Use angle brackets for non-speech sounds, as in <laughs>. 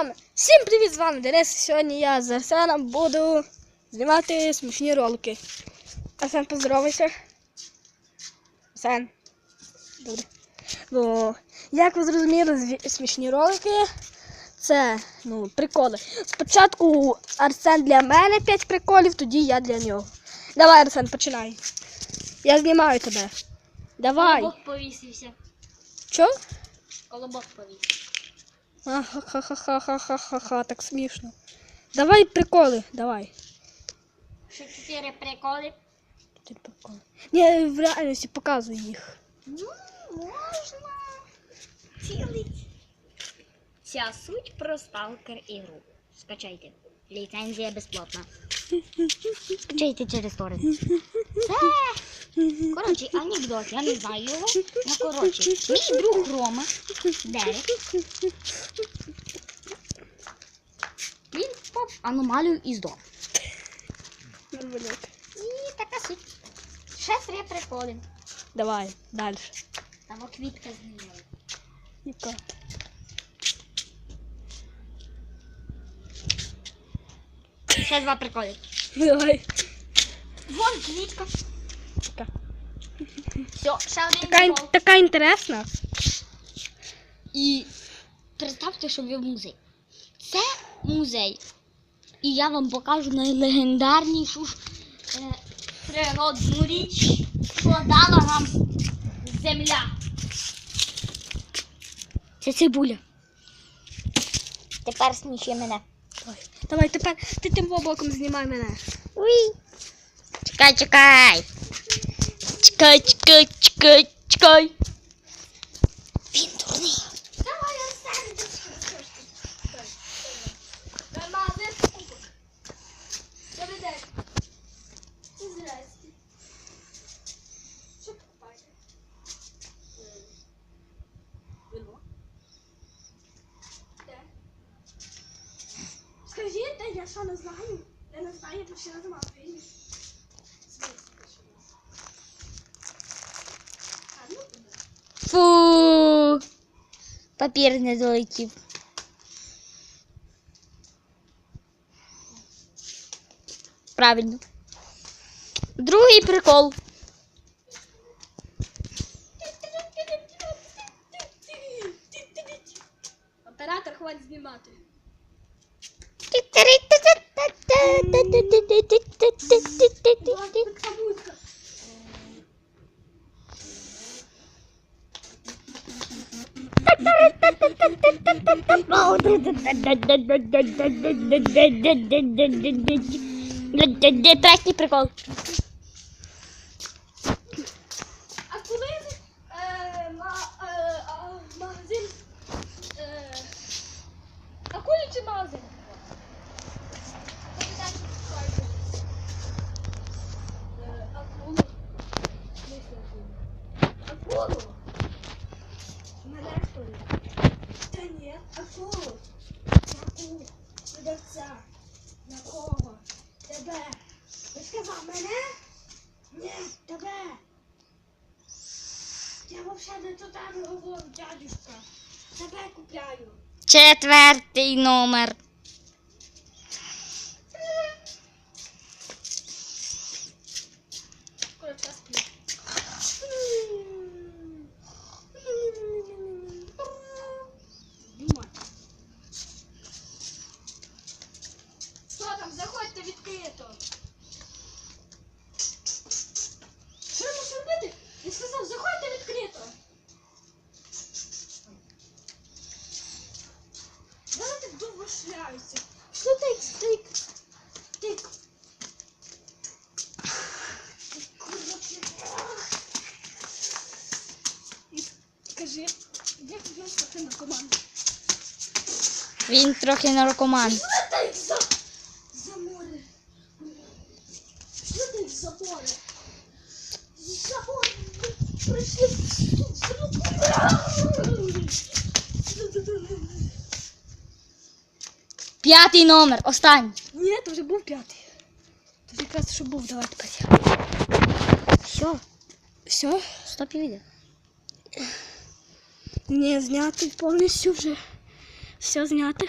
вами. Всім привіт, з вами Денис. Сьогодні я з Арсеном буду знімати смішні ролики. Арсен, поздоровайся. Арсен. Добре. Ну, як ви зрозуміли, смішні ролики це ну, приколи. Спочатку Арсен для мене 5 приколів, тоді я для нього. Давай, Арсен, починай. Я знімаю тебе. Давай. Колобок повісився. Чо? Колобок повісився. Ха-ха-ха-ха-ха-ха-ха, так смішно. Давай приколи, давай. Ще чотири приколи. Ти приколи. Ні, в реальності показуй їх. Ну, можна. Цілий. Ця суть про сталкер ігру. Скачайте. Ліцензія безплатна. <laughs> Скачайте через торрент. Це. <laughs> Коротше, анекдот, я не знаю його. Ну, коротше, мій друг Рома, Дерек, він впав аномалію і здох. І така суть. Три приколи. Давай, далі. Там квітка змінила. Яка? Ще два приколи. Давай. Вон квітка. Все, ще один така, ін- прикол. така інтересна. І представте, що ви в музей. Це музей. І я вам покажу найлегендарнішу ж, е, природну річ, що дала нам земля. Це цибуля. Тепер сміши мене. Давай. Давай, тепер ти тим боком знімай мене. Уй. Чекай, чекай. День. Здрасте. Що покупаєте? Вино. Де? Скажіть, де я що не знаю? Я не знаю, я почти не магазині. А, ну, Фу. Папір не долетів. Правильно. Другий прикол. Оператор, хватить знімати. Така Третій прикол. А коли е, ма, е, а, магазин. Е, а коли чи магазин? Акулу. Акулу. Мене що ли? на ні, видавця, На кого? Тебе. Ти сказав мене? Ні, тебе. Я взагалі не туди не говорю, дядюшка. Тебе купляю. Четвертий номер. Шляються. Що ти тик? Тик. І Скажи, як він трохи на команду? Він трохи наркоман. Що ти їх за, за море? Що ти їх за море? За море прийшли тут за П'ятий номер. Останній. Ні, то вже був п'ятий. То якраз що був, давай тепер. Все. Все? Стоп відео. Ні, зняти повністю вже. Все зняти.